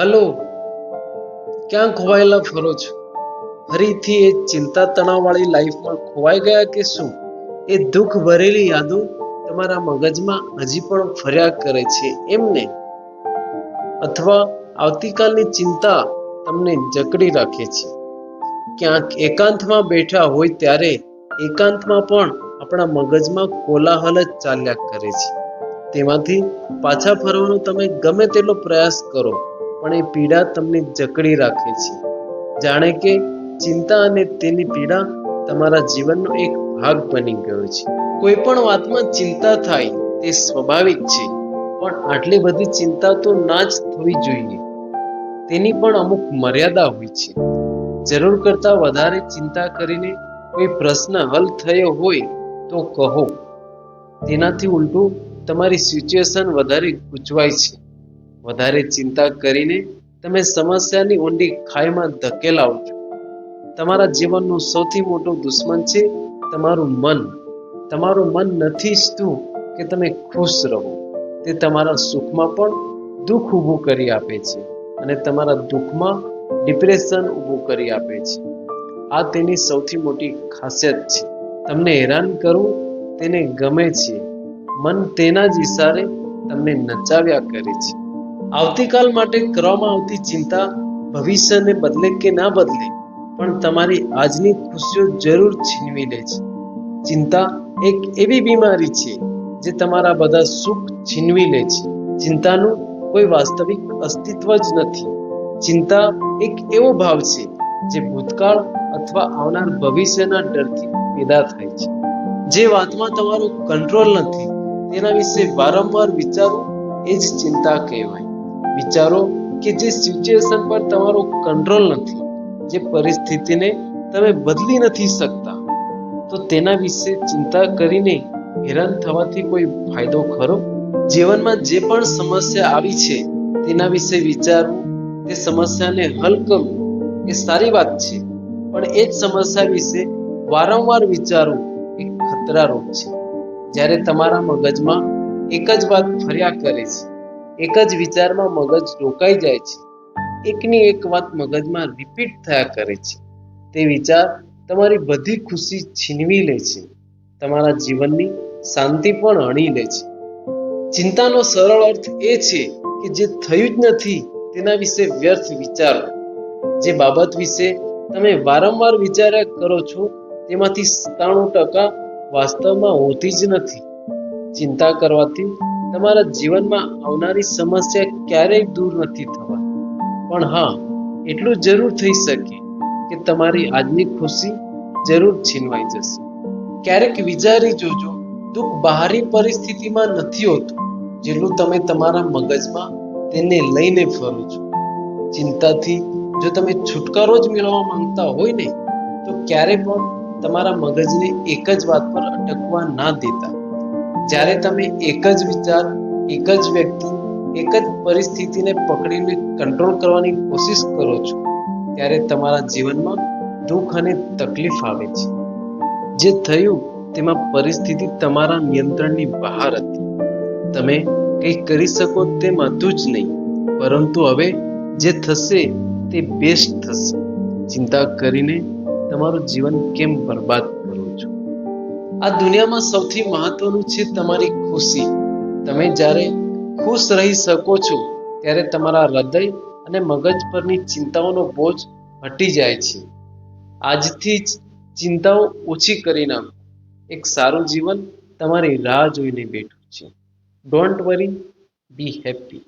Hello. ક્યાં ખોવાયેલા ફરો છો ફરીથી એ ચિંતા તણાવવાળી લાઈફમાં ખોવાઈ ગયા કે શું? એ દુઃખ ભરેલી યાદો તમારા મગજમાં હજી પણ ફર્યા કરે છે એમને અથવા આવતીકાલની ચિંતા તમને જકડી રાખે છે? ક્યાંક એકાંતમાં બેઠા હોય ત્યારે એકાંતમાં પણ આપણા મગજમાં કોલાહલ જ ચાલ્યા કરે છે. તેમાંથી પાછા ફરવાનો તમે ગમે તેટલો પ્રયાસ કરો. પણ એ પીડા તમને જકડી રાખે છે. જાણે કે ચિંતા અને તેની પીડા તમારા જીવનનો એક ભાગ બની ગયો છે. કોઈ પણ વાતમાં ચિંતા થાય તે સ્વાભાવિક છે, પણ આટલી બધી ચિંતા તો ના જ થવી જોઈએ. તેની પણ અમુક મર્યાદા હોય છે. જરૂર કરતાં વધારે ચિંતા કરીને કોઈ પ્રશ્ન હલ થયો હોય તો કહો. તેનાથી ઉલટું તમારી સિચ્યુએશન વધારે ગૂંચવાય છે. વધારે ચિંતા કરીને તમે સમસ્યાની ઊંડી ખાઈમાં ધકેલાવ છો. તમારા જીવનનું સૌથી મોટું દુશ્મન છે તમારું મન. તમારું મન નથી ઈચ્છતું કે તમે ખુશ રહો. તે તમારા સુખમાં પણ દુઃખ ઊભું કરી આપે છે અને તમારા દુઃખમાં ડિપ્રેશન ઊભું કરી આપે છે. આ તેની સૌથી મોટી ખાસિયત છે. તમને હેરાન કરવું તેને ગમે છે. મન તેના જ ઈશારે તમને નચાવ્યા કરે છે. આવતીકાલ માટે કરવામાં આવતી ચિંતા ભવિષ્યને બદલે કે ના બદલે, પણ તમારી આજની ખુશીઓ જરૂર છીનવી લે છે. ચિંતા એક એવી બીમારી છે જે તમારા બધા સુખ છીનવી લે છે. ચિંતાનું કોઈ વાસ્તવિક અસ્તિત્વ જ નથી. ચિંતા એક એવો ભાવ છે જે ભૂતકાળ અથવા આવનાર ભવિષ્યના ડરથી પેદા થાય છે. જે વાતમાં તમારો કંટ્રોલ નથી, તેના વિશે વારંવાર વિચારવું એ જ ચિંતા કહેવાય. વિચારો કે જે સિચ્યુએશન પર તમારો કંટ્રોલ નથી, જે પરિસ્થિતિને તમે બદલી નથી શકતા, તો તેના વિશે ચિંતા કરીને હેરાન થવાથી કોઈ ફાયદો ખરો? જીવનમાં જે પણ સમસ્યા આવી છે, તેના વિશે વિચારવું તે સમસ્યાને હલ કરવું એ સારી વાત છે. પણ એ જ સમસ્યા વિશે વારંવાર વિચારવું એ ખતરારૂપ છે. જ્યારે તમારા મગજમાં એક જ વાત ફર્યા કરે છે એક જ વિચારમાં મગજ રોકાઈ જાય છે. એકની એક વાત મગજમાં રિપીટ થયા કરે છે. તે વિચાર તમારી બધી ખુશી છીનવી લે છે. તમારા જીવનની શાંતિ પણ હણી લે છે. ચિંતાનો સરળ અર્થ એ છે કે જે થયું જ નથી તેના વિશે વ્યર્થ વિચારો. જે બાબત વિશે તમે વારંવાર વિચાર્યા કરો છો તેમાંથી સત્તાણું ટકા વાસ્તવમાં હોતી જ નથી. ચિંતા કરવાથી તમારા જીવનમાં આવનારી સમસ્યા ક્યારેય દૂર નથી થવાની. પણ હા, એટલું જરૂર થઈ શકે કે તમારી આજની ખુશી જરૂર છીનવાઈ જશે. ક્યારેક વિચારી જોજો, દુઃખ બહારી પરિસ્થિતિમાં નથી હોતું, જેટલું તમે તમારા મગજમાં તેને લઈને ફરો છો. ચિંતાથી જો તમે છુટકારો જ મેળવવા માંગતા હોય ને, તો ક્યારે પણ તમારા મગજને એક જ વાત પર અટકવા ના દેતા. જ્યારે તમે એક જ વિચાર, એક જ વ્યક્તિ, એક જ પરિસ્થિતિને પકડીને કંટ્રોલ કરવાની કોશિશ કરો છો, ત્યારે તમારા જીવનમાં દુઃખ અને તકલીફ આવે છે. જે થયું તેમાં પરિસ્થિતિ તમારા નિયંત્રણની બહાર હતી. તમે કંઈ કરી શકો તેમ હતું જ નહીં, પરંતુ હવે જે થશે તે બેસ્ટ થશે. ચિંતા કરીને તમારું જીવન કેમ બરબાદ કરો છો? આ દુનિયામાં સૌથી મહત્વનું છે તમારી ખુશી. તમે જ્યારે ખુશ રહી શકો છો, ત્યારે તમારા હૃદય અને મગજ પરની ચિંતાઓનો બોજ હટી જાય છે. આજથી જ ચિંતાઓ ઓછી કરી નાખો. એક સારું જીવન તમારી રાહ જોઈને બેઠું છે. Don't worry B happy